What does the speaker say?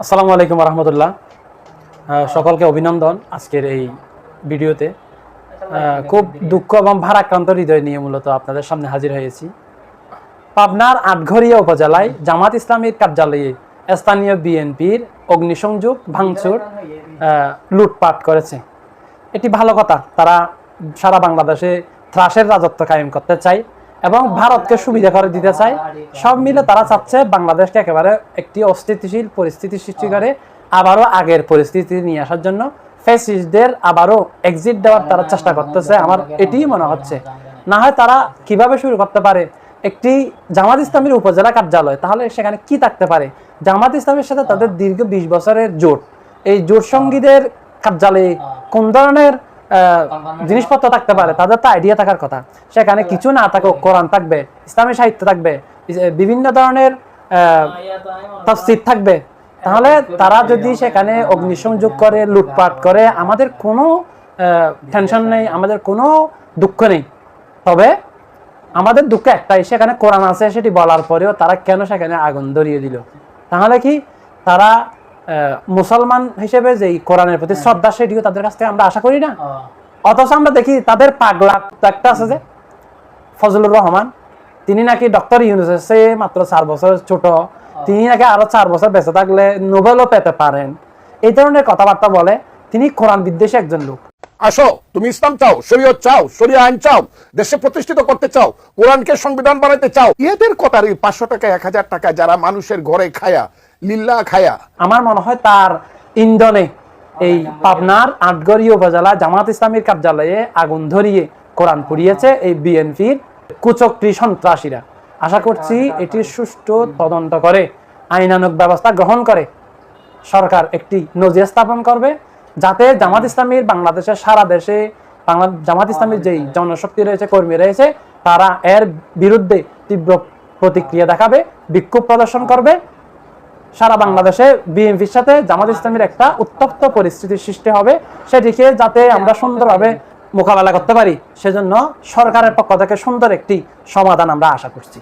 আসসালামু আলাইকুম রহমতুল্লাহ। সকলকে অভিনন্দন আজকের এই ভিডিওতে। খুব দুঃখ এবং ভারাক্রান্ত হৃদয় নিয়ে মূলত আপনাদের সামনে হাজির হয়েছি। পাবনার আটঘরিয়া উপজেলায় জামাত ইসলামীর কার্যালয়ে স্থানীয় বিএনপির অগ্নিসংযোগ ভাঙচুর লুটপাট করেছে। এটি ভালো কথা, তারা সারা বাংলাদেশে ত্রাসের রাজত্ব কায়েম করতে চায়। এবং ভারতকে সুবিধা করে দিতে চায়। সব মিলে তারা চাচ্ছে বাংলাদেশকে একেবারে একটি অস্থিতিশীল পরিস্থিতি সৃষ্টি করে, আবারও আগের পরিস্থিতি নিয়ে আসার জন্য। ফেসিসদের আবারও এক্সিট দেওয়ার তারা চেষ্টা করতেছে, আমার এটিই মনে হচ্ছে। না হয় তারা কীভাবে শুরু করতে পারে? একটি জামাত ইসলামের উপজেলা কার্যালয়, তাহলে সেখানে কি থাকতে পারে? জামাত ইসলামের সাথে তাদের দীর্ঘ বিশ বছরের জোট। এই জোট সঙ্গীদের কার্যালয়ে কোন ধরনের জিনিসপত্র থাকতে পারে, তাদের তো আইডিয়া থাকার কথা। সেখানে কিছু না থাকুক, কোরআন থাকবে, ইসলামী সাহিত্য থাকবে বিভিন্ন ধরনের তফসির থাকবে। তাহলে তারা যদি সেখানে অগ্নিসংযোগ করে, লুটপাট করে, আমাদের কোনো টেনশন নেই, আমাদের কোনো দুঃখ নেই। তবে আমাদের দুঃখ একটাই, সেখানে কোরআন আছে, সেটি বলার পরেও তারা কেন সেখানে আগুন ধরিয়ে দিল? তাহলে কি তারা মুসলমান হিসেবে যে এই কোরআনের প্রতি শ্রদ্ধা সেটিও তাদের কাছ থেকে আমরা আশা করি না। অথচ আমরা দেখি তাদের পাগলা একটা আছে যে ফজলুর রহমান তিনি নাকি ডক্টর ইউনুসের মাত্র চার বছর ছোট। তিনি নাকি আরও চার বছর বেঁচে থাকলে নোবেলও পেতে পারেন। এই ধরনের কথাবার্তা বলে তিনি কোরআন বিদ্বেষী একজন লোক। আসো তুমি ইসলাম চাও শরীয়ত চাও শরীয় আইন চাও দেশে প্রতিষ্ঠিত করতে চাও কোরআনকে সংবিধান বানাতে চাও। এদের কথার এই পাঁচশো টাকা এক হাজার টাকা যারা মানুষের ঘরে খায়া লিল্লা খায়া। আমার মনে হয় তার ইন্ধনে এই পাবনার আটগড়ি উপজেলা জামাত ইসলামীর কার্যালয়ে আগুন ধরিয়ে কোরআন পুড়িয়েছে এই বিএনপির কুচক্রী সন্ত্রাসীরা। আশা করছি এটির সুষ্ঠু তদন্ত করে আইনানুক ব্যবস্থা গ্রহণ করে। সরকার একটি নজির স্থাপন করবে যাতে জামাত ইসলামীর বাংলাদেশের সারা দেশে বাংলা জামাত ইসলামীর যেই জনশক্তি রয়েছে, কর্মী রয়েছে, তারা এর বিরুদ্ধে তীব্র প্রতিক্রিয়া দেখাবে, বিক্ষোভ প্রদর্শন করবে। সারা বাংলাদেশে বিএনপির সাথে জামাত ইসলামের একটা উত্তপ্ত পরিস্থিতির সৃষ্টি হবে, সেটিকে যাতে আমরা সুন্দরভাবে মোকাবেলা করতে পারি। সেজন্য সরকারের পক্ষ থেকে সুন্দর একটি সমাধান আমরা আশা করছি।